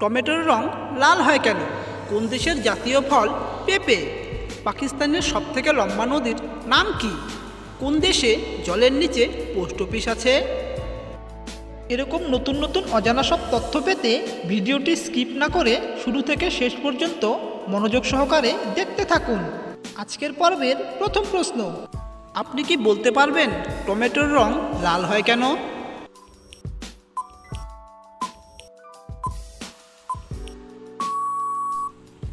টমেটোর রং লাল হয় কেন? কোন দেশের জাতীয় ফল পেঁপে? পাকিস্তানের সবথেকে লম্বা নদীর নাম কি? কোন দেশে জলের নিচে পোস্ট অফিস আছে? এরকম নতুন নতুন অজানা সব তথ্য পেতে ভিডিওটি স্কিপ না করে শুরু থেকে শেষ পর্যন্ত মনোযোগ সহকারে দেখতে থাকুন। আজকের পর্বের প্রথম প্রশ্ন, আপনি কি বলতে পারবেন টমেটোর রং লাল হয় কেন?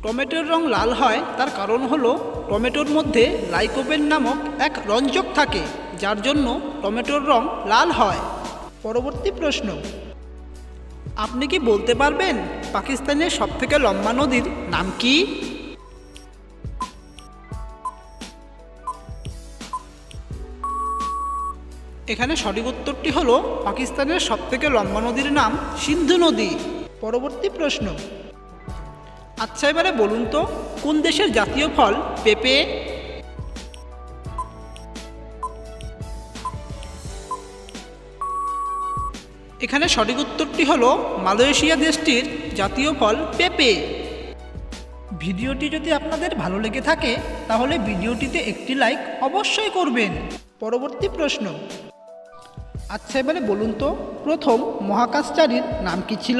টমেটোর রং লাল হয়, তার কারণ হলো টমেটোর মধ্যে লাইকোপেন নামক এক রঞ্জক থাকে, যার জন্য টমেটোর রং লাল হয়। পরবর্তী প্রশ্ন, আপনি কি বলতে পারবেন পাকিস্তানের সবথেকে লম্বা নদীর নাম কি? এখানে সঠিক উত্তরটি হলো পাকিস্তানের সবথেকে লম্বা নদীর নাম সিন্ধু নদী। পরবর্তী প্রশ্ন আচ্ছা এবারে বলুন তো, কোন দেশের জাতীয় ফল পেঁপে? এখানে সঠিক উত্তরটি হল মালয়েশিয়া দেশটির জাতীয় ফল পেঁপে। ভিডিওটি যদি আপনাদের ভালো লেগে থাকে, তাহলে ভিডিওটিতে একটি লাইক অবশ্যই করবেন। পরবর্তী প্রশ্ন। আচ্ছা এবারে বলুন তো, প্রথম মহাকাশচারীর নাম কি ছিল?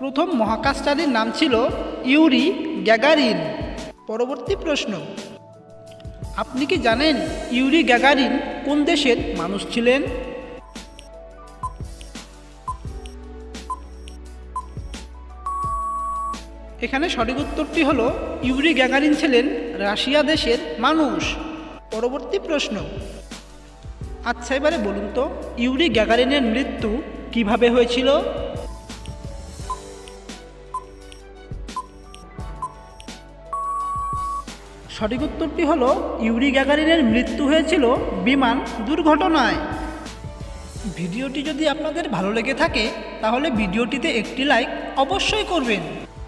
প্রথম মহাকাশচারীর নাম ছিল ইউরি গ্যাগারিন। পরবর্তী প্রশ্ন। আপনি কি জানেন ইউরি গ্যাগারিন কোন দেশের মানুষ ছিলেন? এখানে সঠিক উত্তরটি হলো, ইউরি গ্যাগারিন ছিলেন রাশিয়া দেশের মানুষ। পরবর্তী প্রশ্ন। আচ্ছা এবারে বলুন তো, ইউরি গ্যাগারিনের মৃত্যু কীভাবে হয়েছিল? সঠিক উত্তরটি হলো, ইউরি গ্যাগারিনের মৃত্যু হয়েছিল বিমান দুর্ঘটনায়। ভিডিওটি যদি আপনাদের ভালো লেগে থাকে, তাহলে ভিডিওটিতে একটি লাইক অবশ্যই করবেন।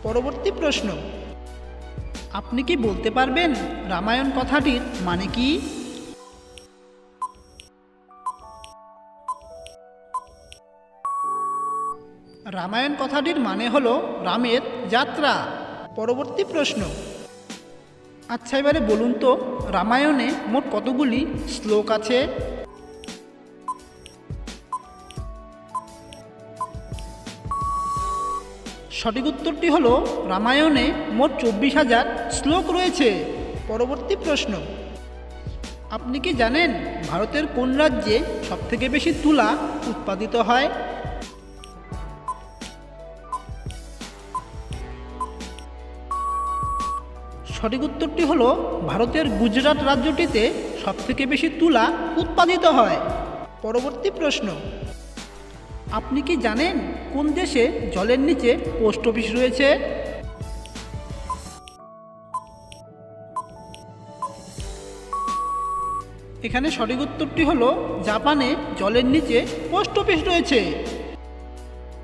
পরবর্তী প্রশ্ন, আপনি কি বলতে পারবেন রামায়ণ কথাটির মানে কি? রামায়ণ কথাটির মানে হলো রামের যাত্রা। পরবর্তী প্রশ্ন আচ্ছা এবারে বলুন তো, রামায়ণে মোট কতগুলি শ্লোক আছে? সঠিক উত্তরটি হলো, রামায়ণে মোট চব্বিশ হাজার শ্লোক রয়েছে। পরবর্তী প্রশ্ন। আপনি কি জানেন ভারতের কোন রাজ্যে সবথেকে বেশি তুলা উৎপাদিত হয়? সঠিক উত্তরটি হলো, ভারতের গুজরাট রাজ্যটিতে সবথেকে বেশি তুলা উৎপাদিত হয়। পরবর্তী প্রশ্ন। আপনি কি জানেন কোন দেশে জলের নিচে পোস্ট অফিস রয়েছে? এখানে সঠিক উত্তরটি হলো, জাপানে জলের নিচে পোস্ট অফিস রয়েছে।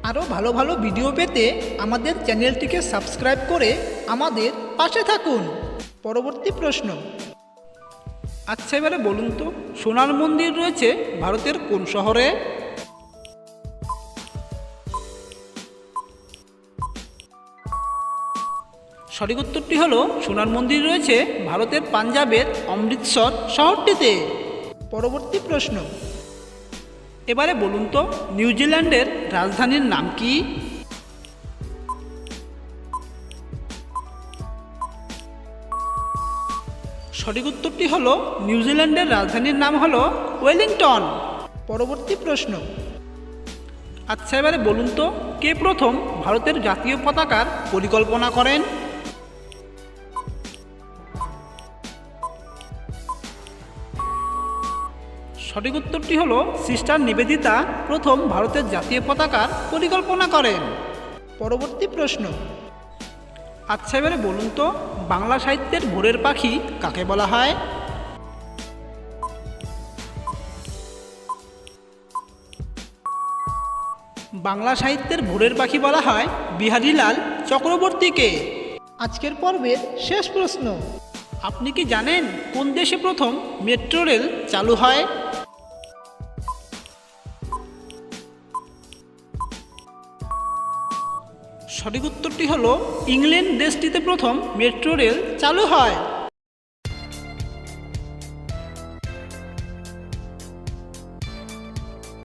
আরও ভালো ভালো ভিডিও পেতে আমাদের চ্যানেলটিকে সাবস্ক্রাইব করে আমাদের পাশে থাকুন। পরবর্তী প্রশ্ন। আচ্ছা এবারে বলুন তো সোনার মন্দির রয়েছে ভারতের কোন শহরে? সঠিক উত্তরটি হলো সোনার মন্দির রয়েছে ভারতের পাঞ্জাবের অমৃতসর শহরটিতে। পরবর্তী প্রশ্ন। এবারে বলুন তো নিউজিল্যান্ডের রাজধানীর নাম কি? সঠিক উত্তরটি হলো নিউজিল্যান্ডের রাজধানীর নাম হলো ওয়েলিংটন। পরবর্তী প্রশ্ন। আচ্ছা এবারে বলুন তো, কে প্রথম ভারতের জাতীয় পতাকার পরিকল্পনা করেন? সঠিক উত্তরটি হল, সিস্টার নিবেদিতা প্রথম ভারতের জাতীয় পতাকার পরিকল্পনা করেন। পরবর্তী প্রশ্ন। আচ্ছা এবারে বলুন তো, বাংলা সাহিত্যের ভোরের পাখি কাকে বলা হয়? বাংলা সাহিত্যের ভোরের পাখি বলা হয় বিহারীলাল চক্রবর্তীকে। আজকের পর্বের শেষ প্রশ্ন। আপনি কি জানেন কোন দেশে প্রথম মেট্রো রেল চালু হয়? সঠিক উত্তরটি হলো ইংল্যান্ড দেশটিতে প্রথম মেট্রো রেল চালু হয়।